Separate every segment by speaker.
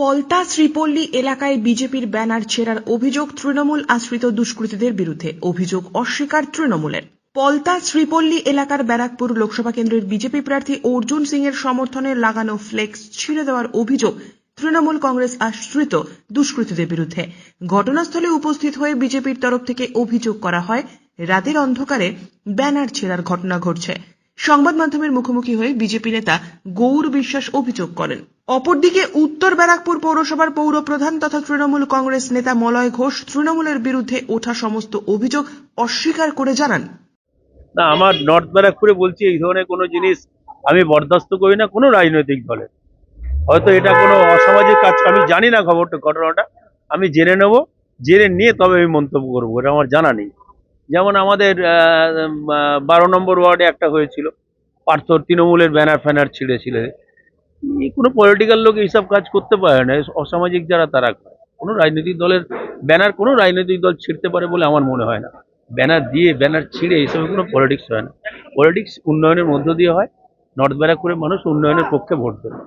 Speaker 1: পলতা শ্রীপল্লী এলাকায় বিজেপির ব্যানার ছেঁড়ার অভিযোগ তৃণমূল আশ্রিত দুষ্কৃতীদের বিরুদ্ধে। অভিযোগ অস্বীকার তৃণমূলের। পলতা শ্রীপল্লী এলাকার ব্যারাকপুর লোকসভা কেন্দ্রের বিজেপি প্রার্থী অর্জুন সিং এর সমর্থনে লাগানো ফ্লেক্স ছিঁড়ে দেওয়ার অভিযোগ তৃণমূল কংগ্রেস আশ্রিত দুষ্কৃতীদের বিরুদ্ধে। ঘটনাস্থলে উপস্থিত হয়ে বিজেপির তরফ থেকে অভিযোগ করা হয়, রাতের অন্ধকারে ব্যানার ছেড়ার ঘটনা ঘটছে। সংবাদ মাধ্যমের মুখোমুখি হয়ে বিজেপি নেতা গৌর বিশ্বাস অভিযোগ করেন। অপরদিকে উত্তর ব্যারাকপুর পৌরসভার পৌর প্রধান তথা তৃণমূল কংগ্রেস নেতা মলয় ঘোষ তৃণমূলের বিরুদ্ধে ওঠা সমস্ত অভিযোগ অস্বীকার করে জানান।
Speaker 2: না, আমার নর্থ ব্যারাকপুরে বলছি, এই ধরনের কোনো জিনিস আমি বরদাস্ত করি না কোনো রাজনৈতিক দলে হয়তো এটা কোনো অসামাজিক কাজ, আমি জানি না খবরটা, ঘটনাটা। আমি জেনে নেব, জেনে নিয়ে তবে আমি মন্তব্য করব, এটা আমার জানা নেই। যেমন আমাদের বারো নম্বর ওয়ার্ডে একটা হয়েছিল পার্থ তৃণমূলের ব্যানার ফ্যানার ছিঁড়েছিল। কোনো পলিটিক্যাল লোক এইসব কাজ করতে পারে না, অসামাজিক যারা তারা করে। কোনো রাজনৈতিক দলের ব্যানার কোনো রাজনৈতিক দল ছিঁড়তে পারে বলে আমার মনে হয় না। ব্যানার দিয়ে ব্যানার ছিঁড়ে এইসব কোনো পলিটিক্স হয় না। পলিটিক্স উন্নয়নের মধ্য দিয়ে হয় নর্থ ব্যারাকপুরের মানুষ উন্নয়নের পক্ষে ভোট দেবে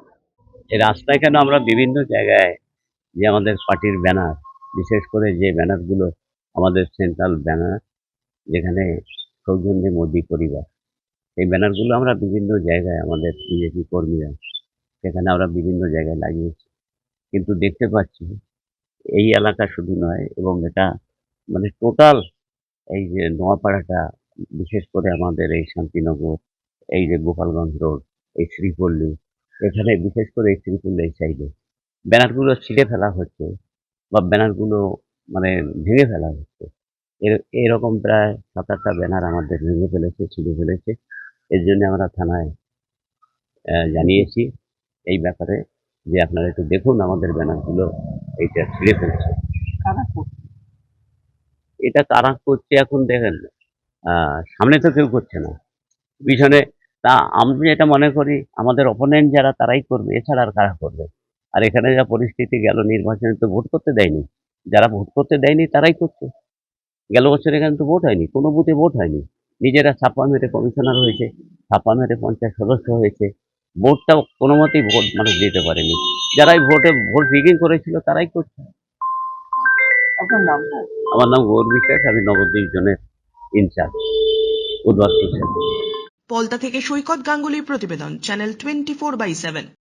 Speaker 3: এই রাস্তায় কেন আমরা বিভিন্ন জায়গায় যে আমাদের পার্টির ব্যানার বিশেষ করে যে ব্যানারগুলো আমাদের সেন্ট্রাল ব্যানার যেখানে সৌজন্যে মোদী পরিবার, এই ব্যানারগুলো আমরা বিভিন্ন জায়গায় আমাদের বিজেপি কর্মীরা সেখানে আমরা বিভিন্ন জায়গায় লাগিয়েছি। কিন্তু দেখতে পাচ্ছি এই এলাকা শুধু নয়, এবং এটা মানে টোটাল এই যে নোয়াপাড়াটা, বিশেষ করে আমাদের এই শান্তিনগর, এই যে গোপালগঞ্জ রোড, এই শ্রীপল্লী, এখানে বিশেষ করে এই শ্রীপল্লী এই সাইডে ব্যানারগুলো ছিঁড়ে ফেলা হচ্ছে বা ব্যানারগুলো মানে ভেঙে ফেলা হচ্ছে। এর এরকম প্রায় সাত আটটা ব্যানার আমাদের ভেঙে ফেলেছে, ছিঁড়ে ফেলেছে। এর জন্য আমরা থানায় জানিয়েছি। এই ব্যাপারে যে আপনারা একটু দেখুন আমাদের ব্যানারগুলো এইটা ছিঁড়ে ফেলেছে। এটা কারা করছে এখন দেখেন আহ, সামনে তো কেউ করছে না। পিছনে তা আমি যেটা মনে করি আমাদের অপোনেন্ট যারা তারাই করবে এছাড়া আর কারা করবে? আর এখানে যা পরিস্থিতি গেল নির্বাচনে তো ভোট করতে দেয়নি। যারা ভোট করতে দেয়নি তারাই করছে। গেল বছর এখানে তো ভোট হয়নি কোনো বুথে ভোট হয়নি। নিজেরা ছাপ্পা মেরে কমিশনার হয়েছে ছাপ্পা মেরে পঞ্চায়েত সদস্য হয়েছে। ভোটটাও কোনো মতেই ভোট মানুষ দিতে পারেনি। যারাই ভোটে ভোট রিগিং করেছিল তারাই করছে।
Speaker 4: আপনার নাম
Speaker 3: আমার নাম গৌর বিশ্বাস আমি নবদ্বীপ জনের ইনচার্জ উদ্বাস
Speaker 1: পলতা থেকে সৈকত গাঙ্গুলির প্রতিবেদন channel twenty four by seven.